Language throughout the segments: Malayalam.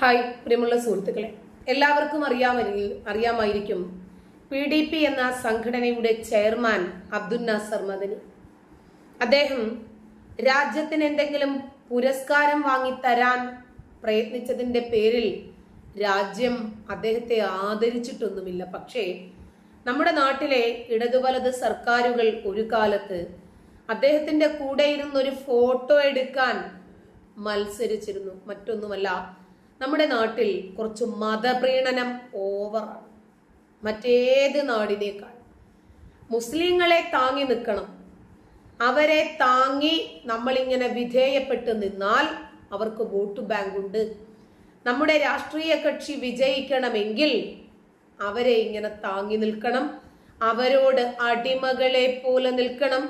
ഹായ് പ്രിയമുള്ള സുഹൃത്തുക്കളെ. എല്ലാവർക്കും അറിയാമെങ്കിൽ അറിയാമായിരിക്കും പി ഡി പി എന്ന സംഘടനയുടെ ചെയർമാൻ അബ്ദുൽ നാസർ മദനി. അദ്ദേഹം രാജ്യത്തിന് എന്തെങ്കിലും പുരസ്കാരം വാങ്ങിത്തരാൻ പ്രയത്നിച്ചതിന്റെ പേരിൽ രാജ്യം അദ്ദേഹത്തെ ആദരിച്ചിട്ടൊന്നുമില്ല. പക്ഷേ നമ്മുടെ നാട്ടിലെ ഇടതുവലത് സർക്കാരുകൾ ഒരു കാലത്ത് അദ്ദേഹത്തിന്റെ കൂടെ ഇരുന്നൊരു ഫോട്ടോ എടുക്കാൻ മത്സരിച്ചിരുന്നു. മറ്റൊന്നുമല്ല നമ്മുടെ നാട്ടിൽ കുറച്ച് മതപ്രീണനം ഓവറാണ് മറ്റേത് നാടിനേക്കാൾ. മുസ്ലിങ്ങളെ താങ്ങി നിൽക്കണം. അവരെ താങ്ങി നമ്മളിങ്ങനെ വിധേയപ്പെട്ട് നിന്നാൽ അവർക്ക് വോട്ട് ബാങ്ക് ഉണ്ട്. നമ്മുടെ രാഷ്ട്രീയ കക്ഷി വിജയിക്കണമെങ്കിൽ അവരെ ഇങ്ങനെ താങ്ങി നിൽക്കണം. അവരോട് അടിമകളെ പോലെ നിൽക്കണം.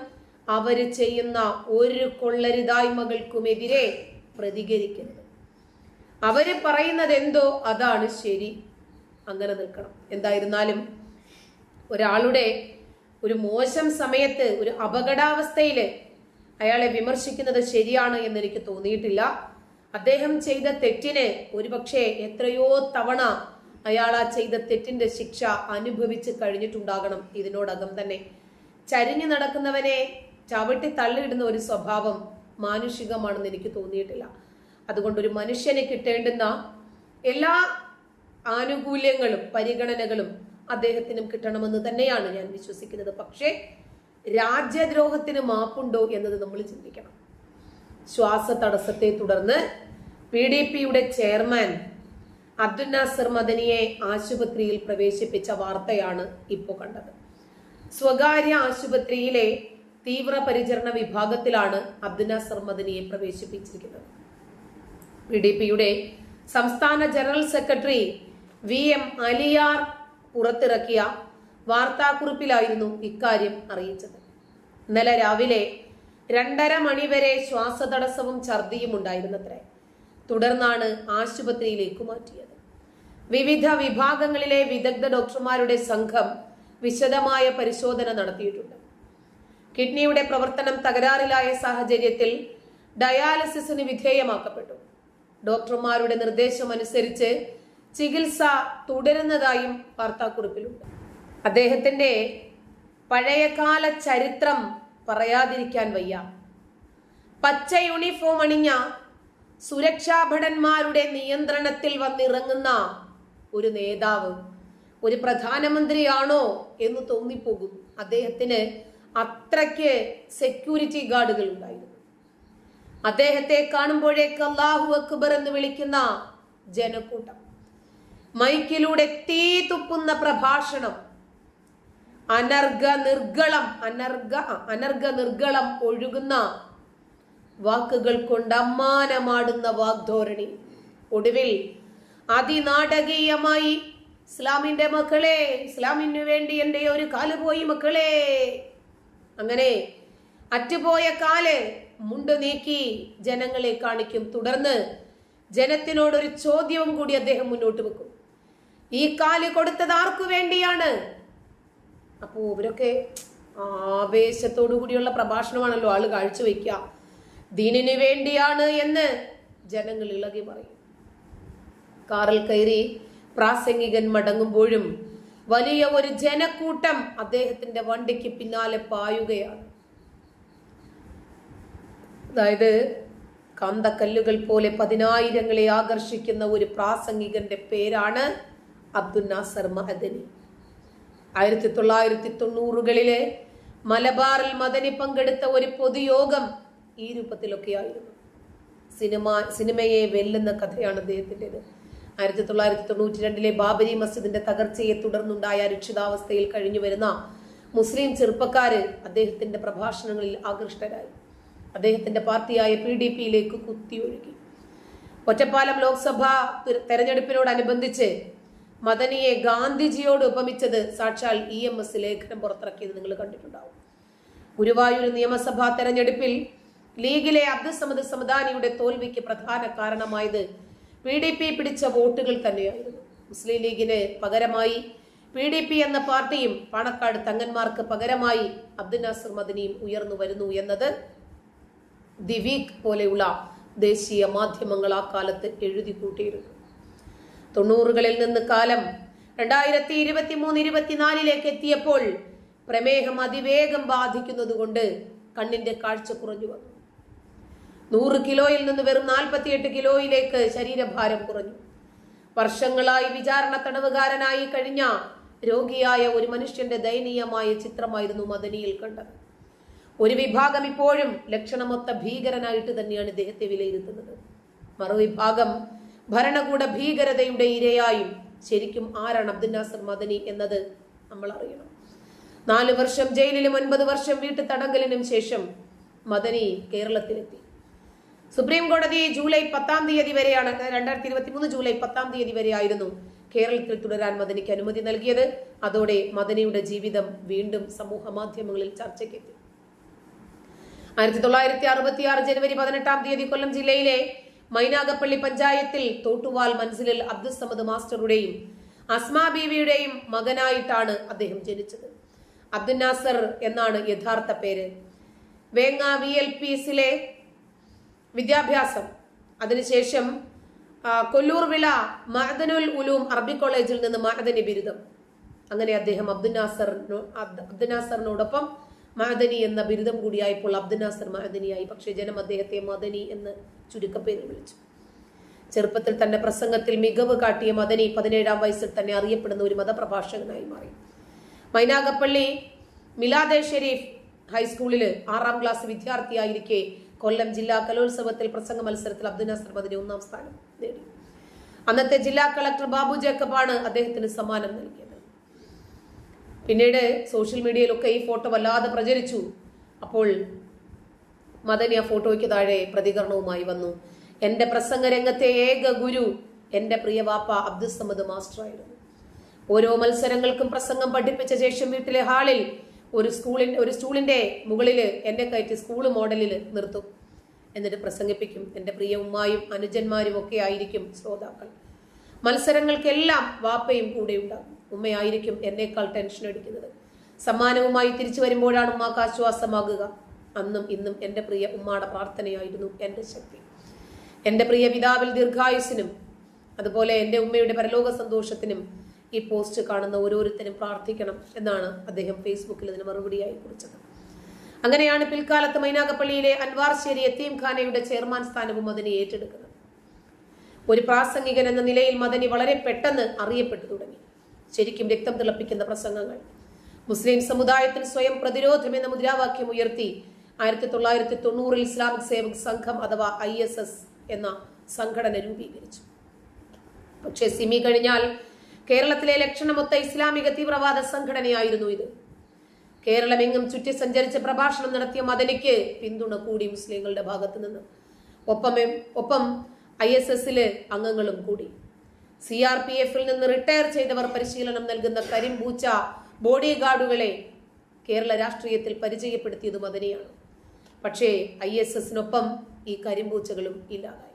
അവർ ചെയ്യുന്ന ഒരു കൊള്ളരുതായ്മകൾക്കുമെതിരെ പ്രതികരിക്കരുത്. അവർ പറയുന്നത് എന്തോ അതാണ് ശരി. അങ്ങനെ നിൽക്കണം. എന്തായിരുന്നാലും ഒരാളുടെ ഒരു മോശം സമയത്ത് ഒരു അപകടാവസ്ഥയിൽ അയാളെ വിമർശിക്കുന്നത് ശരിയാണ് എന്നെനിക്ക് തോന്നിയിട്ടില്ല. അദ്ദേഹം ചെയ്ത തെറ്റിന് ഒരുപക്ഷെ എത്രയോ തവണ അയാൾ ആ ചെയ്ത തെറ്റിന്റെ ശിക്ഷ അനുഭവിച്ച് കഴിഞ്ഞിട്ടുണ്ടാകണം ഇതിനോടകം തന്നെ. ചരിഞ്ഞു നടക്കുന്നവനെ ചവിട്ടി തള്ളിയിടുന്ന ഒരു സ്വഭാവം മാനുഷികമാണെന്ന് എനിക്ക് തോന്നിയിട്ടില്ല. അതുകൊണ്ട് ഒരു മനുഷ്യന് കിട്ടേണ്ടുന്ന എല്ലാ ആനുകൂല്യങ്ങളും പരിഗണനകളും അദ്ദേഹത്തിനും കിട്ടണമെന്ന് തന്നെയാണ് ഞാൻ വിശ്വസിക്കുന്നത്. പക്ഷേ രാജ്യദ്രോഹത്തിന് മാപ്പുണ്ടോ എന്നത് നമ്മൾ ചിന്തിക്കണം. ശ്വാസ തടസ്സത്തെ തുടർന്ന് പി ഡി പിയുടെ ചെയർമാൻ അബ്ദുൽ നാസർ മദനിയെ ആശുപത്രിയിൽ പ്രവേശിപ്പിച്ച വാർത്തയാണ് ഇപ്പോൾ കണ്ടത്. സ്വകാര്യ ആശുപത്രിയിലെ തീവ്രപരിചരണ വിഭാഗത്തിലാണ് അബ്ദുൽ നാസർ മദനിയെ പ്രവേശിപ്പിച്ചിരിക്കുന്നത്. പി ഡി പിയുടെ സംസ്ഥാന general secretary V M Aliyar പുറത്തിറക്കിയ വാർത്താക്കുറിപ്പിലായിരുന്നു ഇക്കാര്യം അറിയിച്ചത്. ഇന്നലെ രാവിലെ രണ്ടര മണിവരെ ശ്വാസതടസ്സവും ഛർദിയും ഉണ്ടായിരുന്നത്രേ. തുടർന്നാണ് ആശുപത്രിയിലേക്ക് മാറ്റിയത്. വിവിധ വിഭാഗങ്ങളിലെ വിദഗ്ധ ഡോക്ടർമാരുടെ സംഘം വിശദമായ പരിശോധന നടത്തിയിട്ടുണ്ട്. കിഡ്നിയുടെ പ്രവർത്തനം തകരാറിലായ സാഹചര്യത്തിൽ ഡയാലിസിസിന് വിധേയമാക്കപ്പെട്ടു. ഡോക്ടർമാരുടെ നിർദ്ദേശമനുസരിച്ച് ചികിത്സ തുടരുന്നതായും വാർത്താക്കുറിപ്പിലുണ്ട്. അദ്ദേഹത്തിന്റെ പഴയകാല ചരിത്രം പറയാതിരിക്കാൻ വയ്യ. പച്ച യൂണിഫോം അണിഞ്ഞ സുരക്ഷാഭടന്മാരുടെ നിയന്ത്രണത്തിൽ വന്നിറങ്ങുന്ന ഒരു നേതാവ് ഒരു പ്രധാനമന്ത്രിയാണോ എന്ന് തോന്നിപ്പോകും. അദ്ദേഹത്തിന് അത്രയ്ക്ക് സെക്യൂരിറ്റി ഗാർഡുകൾ ഉണ്ടായിരുന്നു. അദ്ദേഹത്തെ കാണുമ്പോഴേക്ക് അള്ളാഹു അക്ബർ എന്ന് വിളിക്കുന്ന ജനക്കൂട്ടം. മൈക്കിലൂടെ തീ തുപ്പുന്ന പ്രഭാഷണം. അനർഘ നിർഗളം അനർഘ അനർഘ നിർഗളം ഒഴുകുന്ന വാക്കുകൾ കൊണ്ട് അമ്മാനമാടുന്ന വാഗ്ധോരണി. ഒടുവിൽ അതിനാടകീയമായി ഇസ്ലാമിന്റെ മക്കളെ ഇസ്ലാമിന് വേണ്ടി എന്റെ ഒരു കാൽ പോയി മക്കളെ. അങ്ങനെ അറ്റുപോയ കാൽ മുണ്ട് നീക്കി ജനങ്ങളെ കാണിക്കും. തുടർന്ന് ജനത്തിനോടൊരു ചോദ്യവും കൂടി അദ്ദേഹം മുന്നോട്ട് വെക്കും. ഈ കാൽ കൊടുത്തത് ആർക്കു വേണ്ടിയാണ്? അപ്പോ ഇവരൊക്കെ ആവേശത്തോടു കൂടിയുള്ള പ്രഭാഷണമാണല്ലോ ആൾ കാഴ്ചവെക്കുക. ദീനിന് വേണ്ടിയാണ് എന്ന് ജനങ്ങൾ ഇളകി പറയും. കാറിൽ കയറി പ്രാസംഗികൻ മടങ്ങുമ്പോഴും വലിയ ഒരു ജനക്കൂട്ടം അദ്ദേഹത്തിന്റെ വണ്ടിക്ക് പിന്നാലെ പായുകയാണ്. അതായത് കാന്തക്കല്ലുകൾ പോലെ പതിനായിരങ്ങളെ ആകർഷിക്കുന്ന ഒരു പ്രാസംഗികന്റെ പേരാണ് അബ്ദുൽ നാസർ മഹദനി ആയിരത്തി തൊള്ളായിരത്തി തൊണ്ണൂറുകളിലെ മലബാറിൽ മദനി പങ്കെടുത്ത ഒരു പൊതുയോഗം ഈ രൂപത്തിലൊക്കെ ആയിരുന്നു. സിനിമ സിനിമയെ വെല്ലുന്ന കഥയാണ് അദ്ദേഹത്തിന്റെത്. ആയിരത്തി തൊള്ളായിരത്തി തൊണ്ണൂറ്റി രണ്ടിലെ ബാബരി മസ്ജിദിന്റെ തകർച്ചയെ തുടർന്നുണ്ടായ അരക്ഷിതാവസ്ഥയിൽ കഴിഞ്ഞു വരുന്ന മുസ്ലിം ചെറുപ്പക്കാര് അദ്ദേഹത്തിന്റെ പ്രഭാഷണങ്ങളിൽ ആകൃഷ്ടരായി. അദ്ദേഹത്തിന്റെ പാർട്ടിയായ പി ഡി പിയിലേക്ക് കുത്തിയൊഴുകി. ഒറ്റപ്പാലം ലോക്സഭാ തെരഞ്ഞെടുപ്പിനോടനുബന്ധിച്ച് മദനിയെ ഗാന്ധിജിയോട് ഉപമിച്ചത് സാക്ഷാൽ ഇ എം എസ് ലേഖനം പുറത്തിറക്കിയത് നിങ്ങൾ കണ്ടിട്ടുണ്ടാവും. ഗുരുവായൂർ നിയമസഭാ തെരഞ്ഞെടുപ്പിൽ ലീഗിലെ അബ്ദുസമദ് സമദാനിയുടെ തോൽവിക്ക് പ്രധാന കാരണമായത് പി ഡി പി പിടിച്ച വോട്ടുകൾ തന്നെയായിരുന്നു. മുസ്ലിം ലീഗിന് പകരമായി പി ഡി പി എന്ന പാർട്ടിയും പാണക്കാട് തങ്ങന്മാർക്ക് പകരമായി അബ്ദുൽ നാസർ മദനിയും ഉയർന്നു വരുന്നു എന്നത് ദി പോലെയുള്ള ദേശീയ മാധ്യമങ്ങൾ ആ കാലത്ത് എഴുതി കൂട്ടിയിരുന്നു. തൊണ്ണൂറുകളിൽ നിന്ന് കാലം രണ്ടായിരത്തി ഇരുപത്തി മൂന്ന് ഇരുപത്തിനാലിലേക്ക് എത്തിയപ്പോൾ പ്രമേഹം അതിവേഗം ബാധിക്കുന്നത് കൊണ്ട് കണ്ണിന്റെ കാഴ്ച കുറഞ്ഞു വന്നു. നൂറ് കിലോയിൽ നിന്ന് വെറും നാൽപ്പത്തിയെട്ട് കിലോയിലേക്ക് ശരീരഭാരം കുറഞ്ഞു. വർഷങ്ങളായി വിചാരണ തടവുകാരനായി കഴിഞ്ഞ രോഗിയായ ഒരു മനുഷ്യന്റെ ദയനീയമായ ചിത്രമായിരുന്നു മദനിയിൽ കണ്ടത്. ഒരു വിഭാഗം ഇപ്പോഴും ലക്ഷണമൊത്ത ഭീകരനായിട്ട് തന്നെയാണ് ഇദ്ദേഹത്തെ വിലയിരുത്തുന്നത്. മറുവിഭാഗം ഭരണകൂട ഭീകരതയുടെ ഇരയായും ശരിക്കും ആരാണ് അബ്ദുൽ നാസർ മദനി എന്നത് നമ്മൾ അറിയണം. നാലു വർഷം ജയിലിലും ഒൻപത് വർഷം വീട്ടു തടങ്കലിനും ശേഷം മദനി കേരളത്തിലെത്തി. സുപ്രീം കോടതി ജൂലൈ പത്താം തീയതി വരെയാണ് രണ്ടായിരത്തി ഇരുപത്തി മൂന്ന് ജൂലൈ പത്താം തീയതി വരെയായിരുന്നു കേരളത്തിൽ തുടരാൻ മദനിക്ക് അനുമതി നൽകിയത്. അതോടെ മദനിയുടെ ജീവിതം വീണ്ടും സമൂഹ മാധ്യമങ്ങളിൽ ചർച്ചയ്ക്കെത്തി. ആയിരത്തി തൊള്ളായിരത്തി അറുപത്തി ആറ് ജനുവരി പതിനെട്ടാം തീയതി കൊല്ലം ജില്ലയിലെ മൈനാഗപ്പള്ളി പഞ്ചായത്തിൽ തോട്ടുവാൽ മൻസിലിൽ അബ്ദുസമദ് മാസ്റ്ററുടെയും അസ്മാ ബീവിയുടെയും മകനായിട്ടാണ് അദ്ദേഹം ജനിച്ചത്. അബ്ദുൽ നാസർ എന്നാണ് യഥാർത്ഥ പേര്. വേങ്ങ വി എൽ പി എസിലെ വിദ്യാഭ്യാസം. അതിനുശേഷം കൊല്ലൂർ വിള മഹദനുൽ ഉലൂം അറബി കോളേജിൽ നിന്ന് മഅദനി ബിരുദം. അങ്ങനെ അദ്ദേഹം അബ്ദുൽ നാസറിനോ അബ്ദുൽ നാസറിനോടൊപ്പം മഅദനി എന്ന ബിരുദം കൂടിയായപ്പോൾ അബ്ദുൽ നാസർ മഅദനിയായി പക്ഷേ ജനം അദ്ദേഹത്തെ മദനി എന്ന് ചുരുക്കപ്പേരിൽ വിളിച്ചു. ചെറുപ്പത്തിൽ തന്റെ പ്രസംഗത്തിൽ മികവ് കാട്ടിയ മദനി പതിനേഴാം വയസ്സിൽ തന്നെ അറിയപ്പെടുന്ന ഒരു മതപ്രഭാഷകനായി മാറി. മൈനാഗപ്പള്ളി മിലാദെ ഷെരീഫ് ഹൈസ്കൂളിൽ ആറാം ക്ലാസ് വിദ്യാർത്ഥിയായിരിക്കെ കൊല്ലം ജില്ലാ കലോത്സവത്തിൽ പ്രസംഗ മത്സരത്തിൽ അബ്ദുൽ നാസർ മദനി ഒന്നാം സ്ഥാനം നേടി. അന്നത്തെ ജില്ലാ കളക്ടർ ബാബു ജേക്കബാണ് അദ്ദേഹത്തിന് സമ്മാനം നൽകിയത്. പിന്നീട് സോഷ്യൽ മീഡിയയിലൊക്കെ ഈ ഫോട്ടോ വല്ലാതെ പ്രചരിച്ചു. അപ്പോൾ മദനി ആ ഫോട്ടോയ്ക്ക് താഴെ പ്രതികരണവുമായി വന്നു. എന്റെ പ്രസംഗ രംഗത്തെ ഏക ഗുരു എന്റെ പ്രിയ വാപ്പ അബ്ദുൽ മാസ്റ്ററായിരുന്നു. ഓരോ മത്സരങ്ങൾക്കും പ്രസംഗം പഠിപ്പിച്ച ശേഷം വീട്ടിലെ ഹാളിൽ ഒരു സ്കൂളിൻ ഒരു സ്റ്റൂളിന്റെ മുകളിൽ എന്നെ കയറ്റി സ്കൂൾ മോഡലിൽ നിർത്തും. എന്നിട്ട് പ്രസംഗിപ്പിക്കും. എന്റെ പ്രിയ ഉമ്മായും അനുജന്മാരും ഒക്കെ ആയിരിക്കും ശ്രോതാക്കൾ. മത്സരങ്ങൾക്കെല്ലാം വാപ്പയും കൂടെ ഉണ്ടാകും. ഉമ്മയായിരിക്കും എന്നേക്കാൾ ടെൻഷൻ അടിക്കുന്നത്. സമ്മാനവുമായി തിരിച്ചു വരുമ്പോഴാണ് ഉമ്മാക്ക് ആശ്വാസമാകുക. അന്നും ഇന്നും എന്റെ പ്രിയ ഉമ്മാടെ പ്രാർത്ഥനയായിരുന്നു എന്റെ ശക്തി. എന്റെ പ്രിയ പിതാവിൽ ദീർഘായുസിനും അതുപോലെ എന്റെ ഉമ്മയുടെ പരലോക സന്തോഷത്തിനും ഈ പോസ്റ്റ് കാണുന്ന ഓരോരുത്തരും പ്രാർത്ഥിക്കണം എന്നാണ് അദ്ദേഹം ഫേസ്ബുക്കിൽ ഇതിന് മറുപടിയായി കുറിച്ചത്. അങ്ങനെയാണ് പിൽക്കാലത്ത് മൈനാഗപ്പള്ളിയിലെ അൻവാർശ്ശേരി എത്തീം ഖാനയുടെ ചെയർമാൻ സ്ഥാനവും അതിനെ ഏറ്റെടുക്കുന്നത്. ഒരു പ്രാസംഗികൻ എന്ന നിലയിൽ മദനി വളരെ പെട്ടെന്ന് അറിയപ്പെട്ടു തുടങ്ങി. ശരിക്കും രക്തം തിളപ്പിക്കുന്ന പ്രസംഗങ്ങൾ. മുസ്ലിം സമുദായത്തിന് സ്വയം പ്രതിരോധം എന്ന മുദ്രാവാക്യം ഉയർത്തി ആയിരത്തി തൊള്ളായിരത്തി തൊണ്ണൂറിൽ ഇസ്ലാമിക് സേവക് സംഘം അഥവാ ഐ എസ് എസ് എന്ന സംഘടന രൂപീകരിച്ചു. പക്ഷേ സിമി കഴിഞ്ഞാൽ കേരളത്തിലെ ലക്ഷണമൊത്ത ഇസ്ലാമിക തീവ്രവാദ സംഘടനയായിരുന്നു ഇത്. കേരളമെങ്ങും ചുറ്റി സഞ്ചരിച്ച് പ്രഭാഷണം നടത്തിയ മദനിക്ക് പിന്തുണ കൂടി മുസ്ലിങ്ങളുടെ ഭാഗത്തു നിന്ന് ഒപ്പം ഒപ്പം ഐ എസ് എസിൽ അംഗങ്ങളും കൂടി. സി ആർ പി എഫിൽ നിന്ന് റിട്ടയർ ചെയ്തവർ പരിശീലനം നൽകുന്ന കരിമ്പൂച്ച ബോഡി ഗാർഡുകളെ കേരള രാഷ്ട്രീയത്തിൽ പരിചയപ്പെടുത്തിയത് മദനിയാണ് പക്ഷേ ഐ എസ് എസിനൊപ്പം ഈ കരിമ്പൂച്ചകളും ഇല്ലാതായി.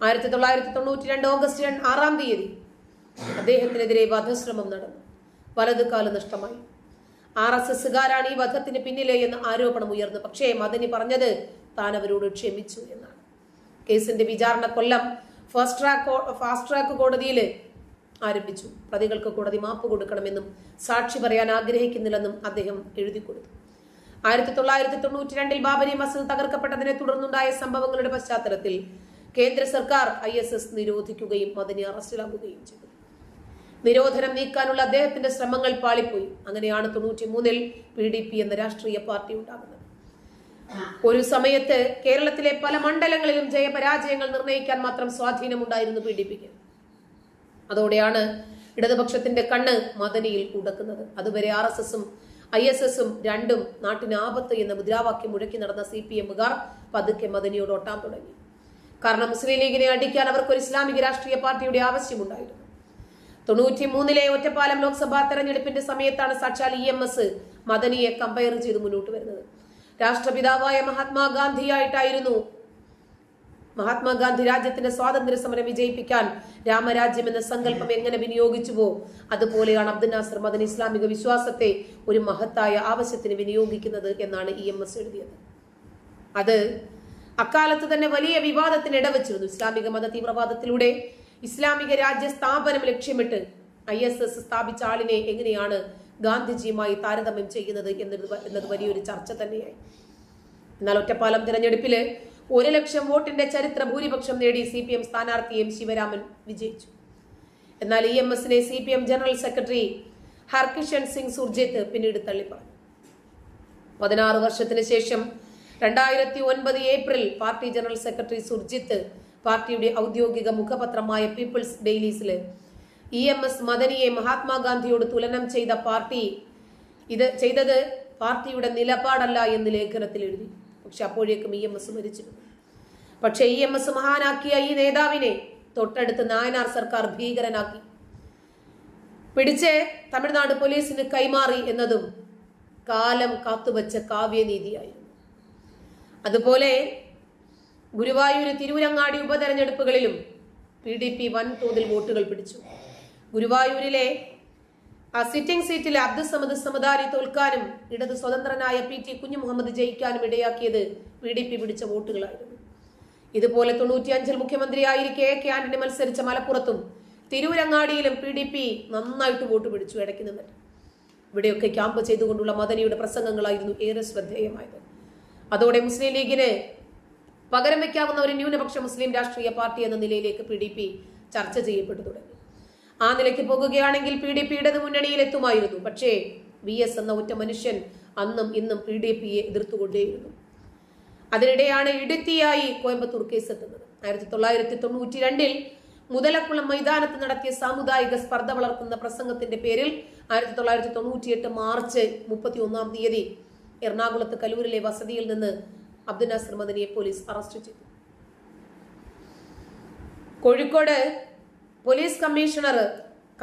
ആയിരത്തി തൊള്ളായിരത്തി തൊണ്ണൂറ്റി രണ്ട് ഓഗസ്റ്റ് ആറാം തീയതി അദ്ദേഹത്തിനെതിരെ വധശ്രമം നടന്നു. വലത് കാൽ നഷ്ടമായി. ആർ എസ് എസുകാരാണ് ഈ വധത്തിന് പിന്നിലെ എന്ന് ആരോപണം ഉയർന്നു. പക്ഷേ മദനി പറഞ്ഞത് താൻ അവരോട് ക്ഷമിച്ചു എന്നാണ്. കേസിന്റെ വിചാരണ Kollam first track fast track കോടതിയിൽ ആരംഭിച്ചു. പ്രതികൾക്ക് കോടതി മാപ്പ് കൊടുക്കണമെന്നും സാക്ഷി പറയാൻ ആഗ്രഹിക്കുന്നില്ലെന്നും അദ്ദേഹം എഴുതി കൊടുത്തു. ആയിരത്തി തൊള്ളായിരത്തി തൊണ്ണൂറ്റി രണ്ടിൽ ബാബരി മസ്ജിദ് തകർക്കപ്പെട്ടതിനെ തുടർന്നുണ്ടായ സംഭവങ്ങളുടെ പശ്ചാത്തലത്തിൽ കേന്ദ്ര സർക്കാർ ഐ എസ് എസ് നിരോധിക്കുകയും അതിനെ അറസ്റ്റിലാക്കുകയും ചെയ്തു. നിരോധനം നീക്കാനുള്ള അദ്ദേഹത്തിന്റെ ശ്രമങ്ങൾ പാളിപ്പോയി. അങ്ങനെയാണ് തൊണ്ണൂറ്റി മൂന്നിൽ പി ഡി പി എന്ന രാഷ്ട്രീയ പാർട്ടി ഉണ്ടാകുന്നത്. ഒരു സമയത്ത് കേരളത്തിലെ പല മണ്ഡലങ്ങളിലും ജയപരാജയങ്ങൾ നിർണയിക്കാൻ മാത്രം സ്വാധീനമുണ്ടായിരുന്നു പി ഡി പിക്ക്. അതോടെയാണ് ഇടതുപക്ഷത്തിന്റെ കണ്ണ് മദനിയിൽ ഉടക്കുന്നത്. അതുവരെ ആർ എസ് എസും ഐ എസ് എസും രണ്ടും നാട്ടിന് ആപത്ത് എന്ന മുദ്രാവാക്യം മുഴക്കി നടന്ന സി പി എമ്മുകാർ പതുക്കെ മദനിയോട് ഒട്ടാൻ തുടങ്ങി. കാരണം മുസ്ലിം ലീഗിനെ അടിക്കാൻ അവർക്ക് ഒരു ഇസ്ലാമിക രാഷ്ട്രീയ പാർട്ടിയുടെ ആവശ്യമുണ്ടായിരുന്നു. തൊണ്ണൂറ്റി മൂന്നിലെ ഒറ്റപ്പാലം ലോക്സഭാ തെരഞ്ഞെടുപ്പിന്റെ സമയത്താണ് സാക്ഷാൽ ഇ എം എസ് മദനിയെ കമ്പയർ ചെയ്ത് മുന്നോട്ട് വരുന്നത്. രാഷ്ട്രപിതാവായ മഹാത്മാഗാന്ധിയായിട്ടായിരുന്നു. മഹാത്മാഗാന്ധി രാജ്യത്തിന്റെ സ്വാതന്ത്ര്യ സമരം വിജയിപ്പിക്കാൻ രാമരാജ്യം എന്ന സങ്കല്പം എങ്ങനെ വിനിയോഗിച്ചുവോ അതുപോലെയാണ് അബ്ദുൽ നാസർ മദൻ ഇസ്ലാമിക വിശ്വാസത്തെ ഒരു മഹത്തായ ആവശ്യത്തിന് വിനിയോഗിക്കുന്നത് എന്നാണ് ഇ എം എസ് എഴുതിയത്. അത് അക്കാലത്ത് തന്നെ വലിയ വിവാദത്തിന് ഇടവച്ചിരുന്നു. ഇസ്ലാമിക മത തീവ്രവാദത്തിലൂടെ ഇസ്ലാമിക രാജ്യ സ്ഥാപനം ലക്ഷ്യമിട്ട് ഐ എസ് എസ് സ്ഥാപിച്ച ആളിനെ എങ്ങനെയാണ് ഗാന്ധിജിയുമായി താരതമ്യം ചെയ്യുന്നത് എന്നത് എന്നത് വലിയൊരു ചർച്ച തന്നെയായി. എന്നാൽ ഒറ്റപ്പാലം തിരഞ്ഞെടുപ്പിൽ ഒരു ലക്ഷം വോട്ടിന്റെ ചരിത്ര ഭൂരിപക്ഷം നേടി സി പി എം സ്ഥാനാർത്ഥി എം ശിവരാമൻ വിജയിച്ചു. എന്നാൽ ഇ എം എസിനെ C P M general secretary Harkishan Singh Surjeet പിന്നീട് തള്ളിപ്പറഞ്ഞു. പതിനാറ് വർഷത്തിന് ശേഷം രണ്ടായിരത്തി ഒൻപത് April party general secretary Surjeet പാർട്ടിയുടെ ഔദ്യോഗിക മുഖപത്രമായ പീപ്പിൾസ് ഡെയിലീസിൽ ഇ എം എസ് മദനിയെ മഹാത്മാഗാന്ധിയോട് തുലനം ചെയ്ത പാർട്ടി ഇത് ചെയ്തത് പാർട്ടിയുടെ നിലപാടല്ല എന്ന് ലേഖനത്തിൽ എഴുതി. പക്ഷെ അപ്പോഴേക്കും ഇ എം എസ് മരിച്ചിരുന്നു പക്ഷേ ഇ എം എസ് മഹാനാക്കിയ ഈ നേതാവിനെ തൊട്ടടുത്ത് നായനാർ സർക്കാർ ഭീകരനാക്കി. പിടിച്ച് തമിഴ്നാട് പോലീസിന് കൈമാറി എന്നതും കാലം കാത്തുവച്ച കാവ്യനീതിയായിരുന്നു. അതുപോലെ ഗുരുവായൂർ തിരുവരങ്ങാടി ഉപതെരഞ്ഞെടുപ്പുകളിലും പി ഡി പി വൻതോതിൽ വോട്ടുകൾ പിടിച്ചു. ഗുരുവായൂരിലെ ആ സിറ്റിംഗ് സീറ്റിലെ അബ്ദുസമദ് സമദാരി തോൽക്കാനും ഇടത് സ്വതന്ത്രനായ പി ടി കുഞ്ഞു മുഹമ്മദ് ജയിക്കാനും ഇടയാക്കിയത് പി ഡി പി പിടിച്ച വോട്ടുകളായിരുന്നു. ഇതുപോലെ തൊണ്ണൂറ്റിയഞ്ചിൽ മുഖ്യമന്ത്രിയായിരിക്കെ കെ ആന്റണി മത്സരിച്ച മലപ്പുറത്തും തിരൂരങ്ങാടിയിലും പി ഡി പി നന്നായിട്ട് വോട്ട് പിടിച്ചു ഇടയ്ക്ക് നിന്നിട്ട് ഇവിടെയൊക്കെ ക്യാമ്പ് ചെയ്തുകൊണ്ടുള്ള മദനിയുടെ പ്രസംഗങ്ങളായിരുന്നു ഏറെ ശ്രദ്ധേയമായത്. അതോടെ മുസ്ലിം ലീഗിന് പകരം വയ്ക്കാവുന്ന ഒരു ന്യൂനപക്ഷ മുസ്ലിം രാഷ്ട്രീയ പാർട്ടി എന്ന നിലയിലേക്ക് പി ഡി പി ചർച്ച ചെയ്യപ്പെട്ടു തുടങ്ങി. ആ നിലയ്ക്ക് പോകുകയാണെങ്കിൽ പി ഡി പി ഇടത് മുന്നണിയിൽ എത്തുമായിരുന്നു പക്ഷേ വി എസ് എന്ന ഒറ്റ മനുഷ്യൻ അന്നും ഇന്നും പി ഡി പിയെ എതിർത്തുകൊണ്ടേയിരുന്നു. അതിനിടെയാണ് ഇടുത്തിയായി കോയമ്പത്തൂർ കേസ് എത്തുന്നത് ആയിരത്തി തൊള്ളായിരത്തി തൊണ്ണൂറ്റി രണ്ടിൽ മുതലക്കുളം മൈതാനത്ത് നടത്തിയ സാമുദായിക സ്പർദ്ധ വളർത്തുന്ന പ്രസംഗത്തിന്റെ പേരിൽ ആയിരത്തി തൊള്ളായിരത്തി തൊണ്ണൂറ്റിയെട്ട് മാർച്ച് മുപ്പത്തി ഒന്നാം തീയതി എറണാകുളത്ത് കലൂരിലെ വസതിയിൽ നിന്ന് അബ്ദുൽ നാസർ മദനിയെ പോലീസ് അറസ്റ്റ് ചെയ്തു. കോഴിക്കോട് പോലീസ് കമ്മീഷണർ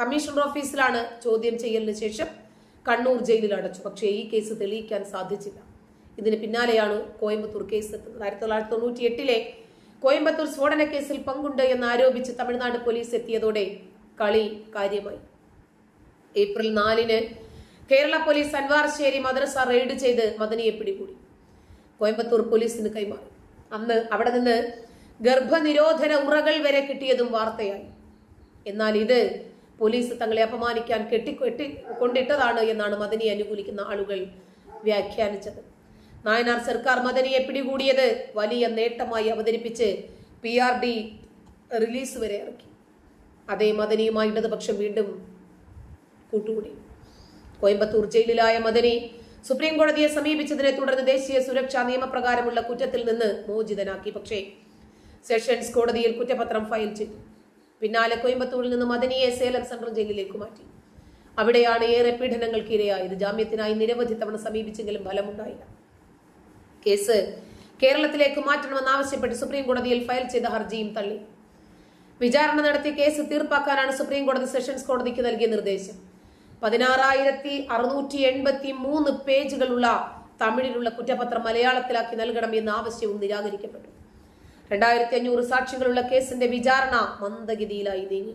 കമ്മീഷണർ ഓഫീസിലാണ് ചോദ്യം ചെയ്യലിന് ശേഷം കണ്ണൂർ ജയിലിൽ അടച്ചു. പക്ഷേ ഈ കേസ് തെളിയിക്കാൻ സാധിച്ചില്ല. ഇതിന് പിന്നാലെയാണ് കോയമ്പത്തൂർ കേസ് എത്തുന്നത്. ആയിരത്തി തൊള്ളായിരത്തി തൊണ്ണൂറ്റി എട്ടിലെ കോയമ്പത്തൂർ സ്ഫോടന കേസിൽ പങ്കുണ്ട് എന്ന് ആരോപിച്ച് തമിഴ്നാട് പോലീസ് എത്തിയതോടെ കളി കാര്യമായി. ഏപ്രിൽ നാലിന് കേരള പോലീസ് അൻവാർശ്ശേരി മദ്രസ റെയ്ഡ് ചെയ്ത് മദനിയെ പിടികൂടി. കോയമ്പത്തൂർ പോലീസിന് കൈമാറി. അന്ന് അവിടെ നിന്ന് ഗർഭനിരോധന ഉറകൾ വരെ കിട്ടിയതും വാർത്തയായി. എന്നാൽ ഇത് പോലീസ് തങ്ങളെ അപമാനിക്കാൻ കെട്ടി കെട്ടി കൊണ്ടിട്ടതാണ് എന്നാണ് മദനിയെ അനുകൂലിക്കുന്ന ആളുകൾ വ്യാഖ്യാനിച്ചത്. നായനാർ സർക്കാർ മദനിയെ പിടികൂടിയത് വലിയ നേട്ടമായി അവതരിപ്പിച്ച് പി ആർ ഡി റിലീസ് വരെ ഇറക്കി. അതേ മദനിയുമായി ഇടതുപക്ഷം വീണ്ടും കൂട്ടുകൂടി. കോയമ്പത്തൂർ ജയിലിലായ മദനി സുപ്രീം കോടതിയെ സമീപിച്ചതിനെ തുടർന്ന് ദേശീയ സുരക്ഷാ നിയമപ്രകാരമുള്ള കുറ്റത്തിൽ നിന്ന് മോചിതനാക്കി. പക്ഷേ സെഷൻസ് കോടതിയിൽ കുറ്റപത്രം ഫയൽ ചെയ്തു. പിന്നാലെ കോയമ്പത്തൂരിൽ നിന്ന് മദനിയെ സേലം സെൻട്രൽ ജയിലിലേക്ക് മാറ്റി. അവിടെയാണ് ഏറെ പീഡനങ്ങൾക്ക് ഇരയായത് ജാമ്യത്തിനായി നിരവധി തവണ സമീപിച്ചെങ്കിലും ഫലമുണ്ടായില്ല. കേസ് കേരളത്തിലേക്ക് മാറ്റണമെന്നാവശ്യപ്പെട്ട് സുപ്രീം കോടതിയിൽ ഫയൽ ചെയ്ത ഹർജിയും തള്ളി. വിചാരണ നടത്തിയ കേസ് തീർപ്പാക്കാനാണ് സുപ്രീം കോടതി സെഷൻസ് കോടതിക്ക് നൽകിയ നിർദ്ദേശം. പതിനാറായിരത്തി അറുന്നൂറ്റി എൺപത്തി മൂന്ന് പേജുകളുള്ള തമിഴിലുള്ള കുറ്റപത്രം മലയാളത്തിലാക്കി നൽകണം എന്ന ആവശ്യവും നിരാകരിക്കപ്പെട്ടു. രണ്ടായിരത്തി അഞ്ഞൂറ് സാക്ഷികളുള്ള കേസിന്റെ വിചാരണ മന്ദഗതിയിലായി നീങ്ങി.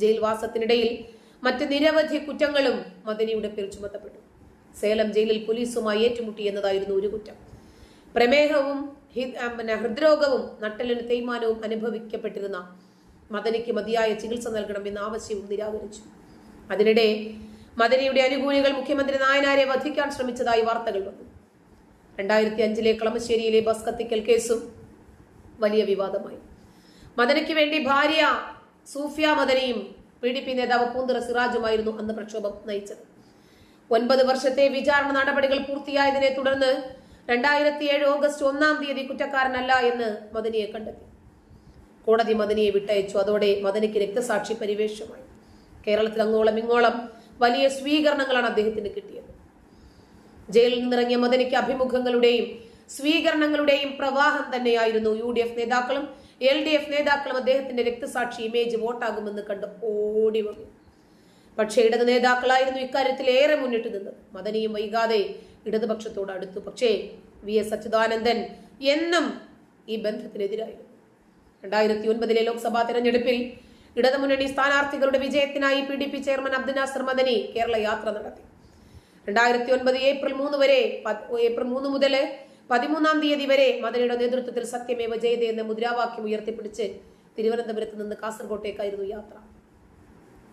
ജയിൽവാസത്തിനിടയിൽ മറ്റ് നിരവധി കുറ്റങ്ങളും മദനിയുടെ പേർ ചുമത്തപ്പെട്ടു. സേലം ജയിലിൽ പോലീസുമായി ഏറ്റുമുട്ടി എന്നതായിരുന്നു ഒരു കുറ്റം. പ്രമേഹവും പിന്നെ ഹൃദ്രോഗവും നട്ടലിന് തേയ്മാനവും അനുഭവിക്കപ്പെട്ടിരുന്ന മദനിക്ക് മതിയായ ചികിത്സ നൽകണമെന്ന ആവശ്യവും നിരാകരിച്ചു. അതിനിടെ മദനിയുടെ അനുകൂലികൾ മുഖ്യമന്ത്രി നായനാരെ വധിക്കാൻ ശ്രമിച്ചതായി വാർത്തകൾ വന്നു. രണ്ടായിരത്തി അഞ്ചിലെ കളമശ്ശേരിയിലെ ബസ് കത്തിക്കൽ കേസും വലിയ വിവാദമായി. മദനയ്ക്ക് വേണ്ടി ഭാര്യ സൂഫിയ മദനയും പി ഡി പി നേതാവ് പൂന്തറ സിറാജുമായിരുന്നു അന്ന് പ്രക്ഷോഭം നയിച്ചത്. ഒൻപത് വർഷത്തെ വിചാരണ നടപടികൾ പൂർത്തിയായതിനെ തുടർന്ന് രണ്ടായിരത്തി ഏഴ് ഓഗസ്റ്റ് ഒന്നാം തീയതി കുറ്റക്കാരനല്ല എന്ന് മദനിയെ കണ്ടെത്തി. കോടതി മദനിയെ വിട്ടയച്ചു. അതോടെ മദനിക്ക് രക്തസാക്ഷി പരിവേഷമായി. കേരളത്തിൽ അങ്ങോളം ഇങ്ങോളം വലിയ സ്വീകരണങ്ങളാണ് അദ്ദേഹത്തിന് കിട്ടിയത്. ജയിലിൽ നിന്നിറങ്ങിയ മദനിക്ക് അഭിമുഖങ്ങളുടെയും സ്വീകരണങ്ങളുടെയും പ്രവാഹം തന്നെയായിരുന്നു യു ഡി എഫ് നേതാക്കളും എൽ ഡി എഫ് നേതാക്കളും അദ്ദേഹത്തിന്റെ രക്തസാക്ഷി ഇമേജ് വോട്ടാകുമെന്ന് കണ്ട് ഓടി വന്നു. പക്ഷേ ഇടത് നേതാക്കളായിരുന്നു ഇക്കാര്യത്തിൽ ഏറെ മുന്നിട്ട് നിന്നത്. മദനിയും വൈകാതെ ഇടതുപക്ഷത്തോട് അടുത്തു. പക്ഷേ വി എസ് അച്യുതാനന്ദൻ എന്നും ഈ ബന്ധത്തിനെതിരായിരുന്നു. രണ്ടായിരത്തി ഒൻപതിലെ ലോക്സഭാ തെരഞ്ഞെടുപ്പിൽ ഇടതുമുന്നണി സ്ഥാനാർത്ഥികളുടെ വിജയത്തിനായി P D P chairman Abdul Nasser Madani Kerala യാത്ര നടത്തി. രണ്ടായിരത്തി ഒൻപത് ഏപ്രിൽ മൂന്ന് വരെ ഏപ്രിൽ മൂന്ന് മുതൽ പതിമൂന്നാം തീയതി വരെ മദനിയുടെ നേതൃത്വത്തിൽ സത്യമേവ ജയത എന്ന മുദ്രാവാക്യം ഉയർത്തിപ്പിടിച്ച് തിരുവനന്തപുരത്ത് നിന്ന് കാസർഗോട്ടേക്കായിരുന്നു യാത്ര.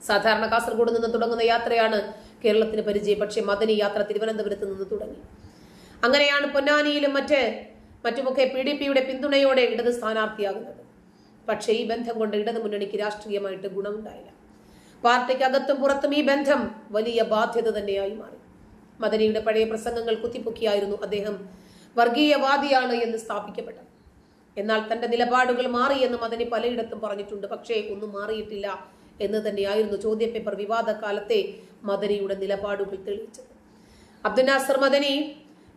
സാധാരണ കാസർഗോഡ് നിന്ന് തുടങ്ങുന്ന യാത്രയാണ് കേരളത്തിന് പരിചയം. പക്ഷേ മദനി യാത്ര തിരുവനന്തപുരത്ത് നിന്ന് തുടങ്ങി. അങ്ങനെയാണ് പൊന്നാനിയിലും മറ്റ് മറ്റുമൊക്കെ പി ഡി പിയുടെ പിന്തുണയോടെ ഇടത് സ്ഥാനാർത്ഥിയാകുന്നത്. പക്ഷേ ഈ ബന്ധം കൊണ്ട് ഇടതു മുന്നണിക്ക് രാഷ്ട്രീയമായിട്ട് ഗുണമുണ്ടായില്ല. പാർട്ടിക്ക് അകത്തും പുറത്തും ഈ ബന്ധം വലിയ ബാധ്യത തന്നെയായി മാറി. മദനിയുടെ പഴയ പ്രസംഗങ്ങൾ കുത്തിപ്പൊക്കിയായിരുന്നു അദ്ദേഹം വർഗീയവാദിയാണ് എന്ന് സ്ഥാപിക്കപ്പെട്ടത്. എന്നാൽ തന്റെ നിലപാടുകൾ മാറി എന്ന് മദനി പലയിടത്തും പറഞ്ഞിട്ടുണ്ട്. പക്ഷേ ഒന്നും മാറിയിട്ടില്ല എന്ന് തന്നെയായിരുന്നു ചോദ്യപേപ്പർ വിവാദ കാലത്തെ മദനിയുടെ നിലപാടുകൾ തെളിയിച്ചത്. അബ്ദുൽ നാസർ മദനി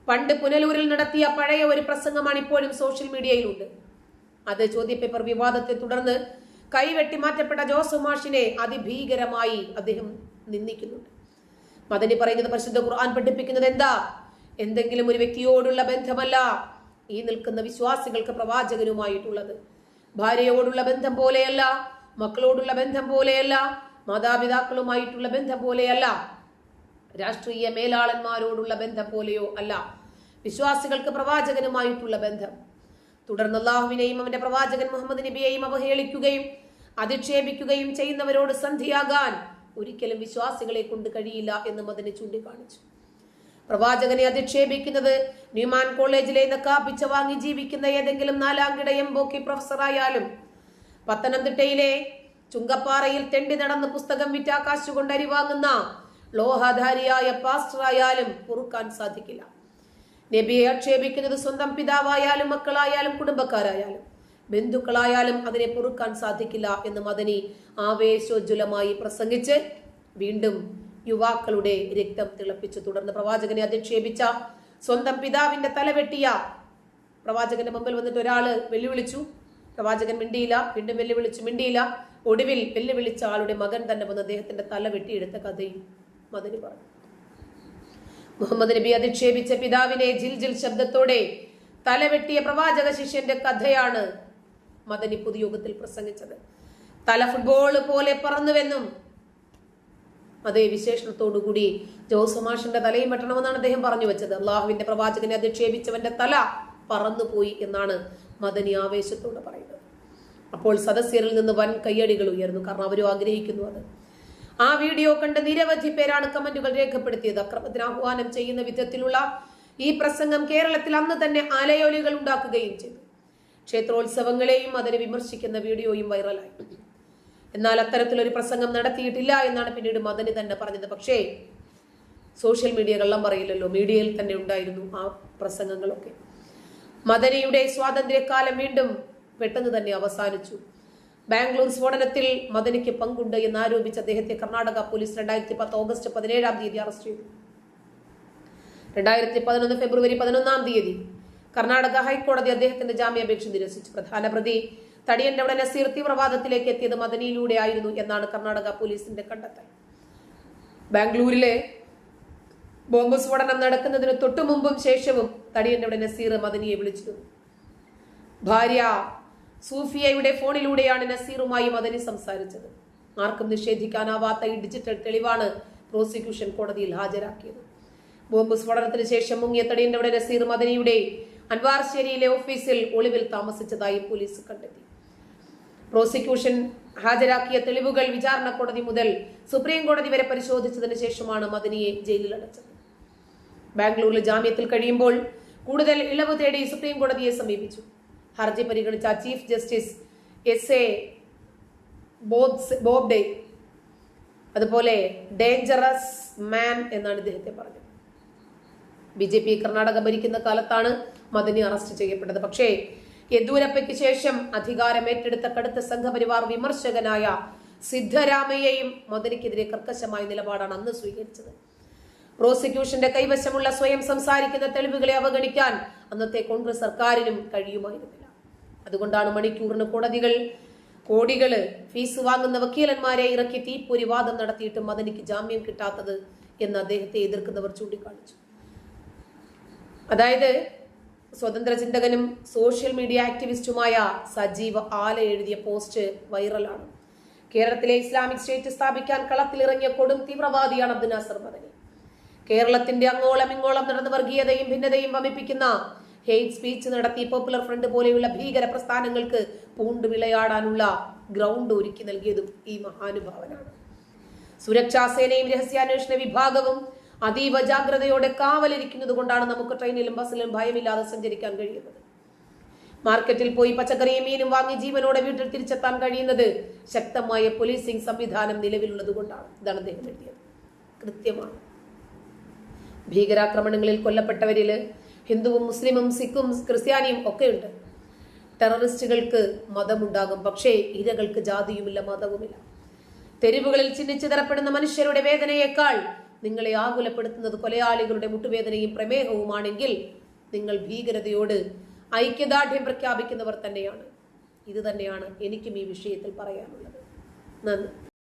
പണ്ട് പുനലൂരിൽ നടത്തിയ പഴയ ഒരു പ്രസംഗമാണ് ഇപ്പോഴും സോഷ്യൽ മീഡിയയിലുണ്ട്. അത് ചോദ്യപേപ്പർ വിവാദത്തെ തുടർന്ന് കൈവെട്ടി മാറ്റപ്പെട്ട ജോസഫ് മാഷിനെ അതിഭീകരമായി അദ്ദേഹം നിന്ദിക്കുന്നുണ്ട്. മദനി പറയുന്നത് പരിശുദ്ധ ഖുർആൻ പഠിപ്പിക്കുന്നത് എന്താ? എന്തെങ്കിലും ഒരു വ്യക്തിയോടുള്ള ബന്ധമല്ല ഈ നിൽക്കുന്ന വിശ്വാസികൾക്ക് പ്രവാചകനുമായിട്ടുള്ളത്. ഭാര്യയോടുള്ള ബന്ധം പോലെയല്ല മക്കളോടുള്ള ബന്ധം പോലെയല്ല മാതാപിതാക്കളുമായിട്ടുള്ള ബന്ധം പോലെയല്ല രാഷ്ട്രീയ മേലാളന്മാരോടുള്ള ബന്ധം പോലെയോ അല്ല. വിശ്വാസികൾക്ക് പ്രവാചകനുമായിട്ടുള്ള ബന്ധം. തുടർന്ന് അള്ളാഹുവിനെയും അവന്റെ പ്രവാചകൻ മുഹമ്മദ് നബിയെയും അവഹേളിക്കുകയും അധിക്ഷേപിക്കുകയും ചെയ്യുന്നവരോട് സന്ധിയാകാൻ ഒരിക്കലും വിശ്വാസികളെ കൊണ്ട് കഴിയില്ല എന്ന് അതിനെ ചൂണ്ടിക്കാണിച്ചു. പ്രവാചകനെ അധിക്ഷേപിക്കുന്നത്. ന്യൂമാൻ കോളേജിലെ നക്കാപ്പിച്ച വാങ്ങി ജീവിക്കുന്ന ഏതെങ്കിലും നാലാംകിട എംബോക്കി പ്രൊഫസറായാലും. പത്തനംതിട്ടയിലെ ചുങ്കപ്പാറയിൽ തെണ്ടി നടന്ന് പുസ്തകം വിറ്റാകാശുകൊണ്ട് അരിവാങ്ങുന്ന ലോഹധാരിയായ പാസ്റ്ററായാലും പൊറുക്കാൻ സാധിക്കില്ല. നബിയെ ആക്ഷേപിക്കുന്നത് സ്വന്തം പിതാവായാലും മക്കളായാലും കുടുംബക്കാരായാലും. ബന്ധുക്കളായാലും അതിനെ പൊറുക്കാൻ സാധിക്കില്ല എന്ന് മദനി ആവേശോജ്വലമായി പ്രസംഗിച്ച് വീണ്ടും യുവാക്കളുടെ രക്തം തിളപ്പിച്ചു. തുടർന്ന് പ്രവാചകനെ അധിക്ഷേപിച്ച സ്വന്തം പിതാവിന്റെ തലവെട്ടിയ പ്രവാചകന്റെ മുമ്പിൽ വന്നിട്ട് ഒരാൾ വെല്ലുവിളിച്ചു. പ്രവാചകൻ മിണ്ടിയില്ല വീണ്ടും വെല്ലുവിളിച്ചു മിണ്ടിയില്ല. ഒടുവിൽ വെല്ലുവിളിച്ച ആളുടെ മകൻ തന്നെ വന്ന് അദ്ദേഹത്തിന്റെ തല വെട്ടിയെടുത്ത കഥയും മദനി പറഞ്ഞു. മുഹമ്മദ് നബി അധിക്ഷേപിച്ച പിതാവിനെ ജിൽ ജിൽ ശബ്ദത്തോടെ തലവെട്ടിയ പ്രവാചക ശിഷ്യന്റെ കഥയാണ് മദനി പൊതുയോഗത്തിൽ പ്രസംഗിച്ചത്. തല ഫുട്ബോൾ പോലെ പറന്നുവെന്നും അതേ വിശേഷണത്തോടുകൂടി ജോസമാഷിന്റെ തലയും വെട്ടണമെന്നാണ് അദ്ദേഹം പറഞ്ഞു വെച്ചത്. അള്ളാഹുവിന്റെ പ്രവാചകനെ അധിക്ഷേപിച്ചവന്റെ തല പറന്നുപോയി എന്നാണ് മദനി ആവേശത്തോട് പറയുന്നത്. അപ്പോൾ സദസ്യരിൽ നിന്ന് വൻ കയ്യടികൾ ഉയർന്നു. കാരണം അവരും ആഗ്രഹിക്കുന്നു അത്. ആ വീഡിയോ കണ്ട് നിരവധി പേരാണ് കമന്റുകൾ രേഖപ്പെടുത്തിയത്. അക്രമത്തിന് ആഹ്വാനം ചെയ്യുന്ന വിധത്തിലുള്ള ഈ പ്രസംഗം കേരളത്തിൽ അന്ന് തന്നെ അലയോലികൾ ഉണ്ടാക്കുകയും ചെയ്തു. ക്ഷേത്രോത്സവങ്ങളെയും അതിനെ വിമർശിക്കുന്ന വീഡിയോയും വൈറലായി. എന്നാൽ അത്തരത്തിലൊരു പ്രസംഗം നടത്തിയിട്ടില്ല എന്നാണ് പിന്നീട് മദനി തന്നെ പറഞ്ഞത്. പക്ഷേ സോഷ്യൽ മീഡിയ കള്ളം പറയില്ലല്ലോ. മീഡിയയിൽ തന്നെ ഉണ്ടായിരുന്നു ആ പ്രസംഗങ്ങളൊക്കെ. മദനിയുടെ സ്വാതന്ത്ര്യകാലം വീണ്ടും പെട്ടെന്ന് തന്നെ അവസാനിച്ചു. ബാംഗ്ലൂർ സ്ഫോടനത്തിൽ മദനിക്ക് പങ്കുണ്ട് എന്ന് ആരോപിച്ച് അദ്ദേഹത്തെ കർണാടക പോലീസ് രണ്ടായിരത്തി പത്ത് ഓഗസ്റ്റ് പതിനേഴാം തീയതി അറസ്റ്റ് ചെയ്തു. രണ്ടായിരത്തി പതിനൊന്ന് ഫെബ്രുവരി പതിനൊന്നാം തീയതി കർണാടക ഹൈക്കോടതി അദ്ദേഹത്തിന്റെ ജാമ്യാപേക്ഷ നിരസിച്ചു. പ്രധാന പ്രതി തടിയന്റെ ഉടനെ സീർത്തി പ്രഭാതത്തിലേക്ക് എത്തിയത് മദനിയിലൂടെ ആയിരുന്നു എന്നാണ് കർണാടക പോലീസിന്റെ കണ്ടെത്തൽ. ബാംഗ്ലൂരിലെ ബോംബ് സ്ഫോടനം നടക്കുന്നതിന് തൊട്ടു മുമ്പും ശേഷവും തടിയന്റെ ഉടനെ നസീർ മദനിയെ വിളിച്ചിരുന്നു. ഭാര്യ സൂഫിയയുടെ ഫോണിലൂടെയാണ് നസീറുമായി മദനി സംസാരിച്ചത്. ആർക്കും നിഷേധിക്കാനാവാത്ത ഈ ഡിജിറ്റൽ തെളിവാണ് പ്രോസിക്യൂഷൻ കോടതിയിൽ ഹാജരാക്കിയത്. ബോംബ് സ്ഫോടനത്തിന് ശേഷം മുങ്ങിയ തടിയന്റെ ഉടനെ നസീർ മദനിയുടെ അൻവാർശ്ശേരിയിലെ ഓഫീസിൽ ഒളിവിൽ താമസിച്ചതായി പോലീസ് കണ്ടെത്തി. പ്രോസിക്യൂഷൻ ഹാജരാക്കിയ തെളിവുകൾ വിചാരണ കോടതി മുതൽ സുപ്രീം കോടതി വരെ പരിശോധിച്ചതിന് ശേഷമാണ് മദനിയെ ജയിലിൽ അടച്ചത് ബാംഗ്ലൂരിൽ ജാമ്യത്തിൽ കഴിയുമ്പോൾ കൂടുതൽ ഇളവ് തേടി സുപ്രീം കോടതിയെ സമീപിച്ചു. ഹർജി പരിഗണിച്ച chief justice S A Bobde അതുപോലെ ഡേഞ്ചറസ് മാൻ എന്നാണ് ഇദ്ദേഹത്തെ പറഞ്ഞത്. ബി ജെ പി കർണാടക ഭരിക്കുന്ന കാലത്താണ് മദനി അറസ്റ്റ് ചെയ്യപ്പെട്ടത്. പക്ഷേ യെദ്യൂരപ്പയ്ക്ക് ശേഷം അധികാരം ഏറ്റെടുത്ത കടുത്ത സംഘപരിവാർ വിമർശകനായ സിദ്ധരാമയ്യയും മോദനിക്കെതിരെ കർക്കശമായ നിലപാടാണ് അന്ന് സ്വീകരിച്ചത്. പ്രോസിക്യൂഷന്റെ കൈവശമുള്ള സ്വയം സംസാരിക്കുന്ന തെളിവുകളെ അവഗണിക്കാൻ അന്നത്തെ കോൺഗ്രസ് സർക്കാരിനും കഴിയുമായിരുന്നില്ല. അതുകൊണ്ടാണ് മണിക്കൂറിന് കോടതികൾ കോടികൾ ഫീസ് വാങ്ങുന്ന വക്കീലന്മാരെ ഇറക്കി തീപ്പൊരി വാദം നടത്തിയിട്ടും മദനിക്ക് ജാമ്യം കിട്ടാത്തത് എന്ന് അദ്ദേഹത്തെ എതിർക്കുന്നവർ ചൂണ്ടിക്കാണിച്ചു. അതായത് സ്വതന്ത്ര ചിന്തകനും സോഷ്യൽ മീഡിയ ആക്ടിവിസ്റ്റുമായ സജീവ് ആല എഴുതിയ പോസ്റ്റ് വൈറലാണ്. കേരളത്തിലെ ഇസ്ലാമിക് സ്റ്റേറ്റ് സ്ഥാപിക്കാൻ കളത്തിലിറങ്ങിയ കൊടും തീവ്രവാദിയാണ് അബ്ദുൽ നാസർ മദനി കേരളത്തിന്റെ അങ്ങോളം ഇങ്ങോളം നടന്ന വർഗീയതയും ഭിന്നതയും വമിപ്പിക്കുന്ന ഹെയ്റ്റ് സ്പീച്ച് നടത്തി പോപ്പുലർ ഫ്രണ്ട് പോലെയുള്ള ഭീകര പ്രസ്ഥാനങ്ങൾക്ക് പൂണ്ട് വിളയാടാനുള്ള ഗ്രൗണ്ട് ഒരുക്കി നൽകിയതും ഈ മഹാനുഭാവനാണ്. സുരക്ഷാ സേനയും രഹസ്യാന്വേഷണ വിഭാഗവും അതീവ ജാഗ്രതയോടെ കാവലിരിക്കുന്നത് കൊണ്ടാണ് നമുക്ക് ട്രെയിനിലും ബസ്സിലും ഭയമില്ലാതെ സഞ്ചരിക്കാൻ കഴിയുന്നത്. മാർക്കറ്റിൽ പോയി പച്ചക്കറിയും മീനും വാങ്ങി ജീവനോടെ വീട്ടിൽ തിരിച്ചെത്താൻ കഴിയുന്നത് ശക്തമായ പോലീസിംഗ് സംവിധാനം നിലവിലുള്ളത് കൊണ്ടാണ്. ഇതാണ് അദ്ദേഹം എഴുതിയത്. കൃത്യമാണ്. ഭീകരാക്രമണങ്ങളിൽ കൊല്ലപ്പെട്ടവരിൽ ഹിന്ദുവും മുസ്ലിമും സിഖും ക്രിസ്ത്യാനിയും ഒക്കെയുണ്ട്. ടെററിസ്റ്റുകൾക്ക് മതമുണ്ടാകും പക്ഷേ ഇരകൾക്ക് ജാതിയുമില്ല മതവുമില്ല. തെരുവുകളിൽ ചിഹ്നിച്ചിതറപ്പെടുന്ന മനുഷ്യരുടെ വേദനയേക്കാൾ നിങ്ങളെ ആകുലപ്പെടുത്തുന്നത് കൊലയാളികളുടെ മുട്ടുവേദനയും പ്രമേഹവുമാണെങ്കിൽ നിങ്ങൾ ഭീകരതയോട് ഐക്യദാർഢ്യം പ്രഖ്യാപിക്കുന്നവർ തന്നെയാണ്. ഇത് തന്നെയാണ് എനിക്കും ഈ വിഷയത്തിൽ പറയാനുള്ളത്. നന്ദി.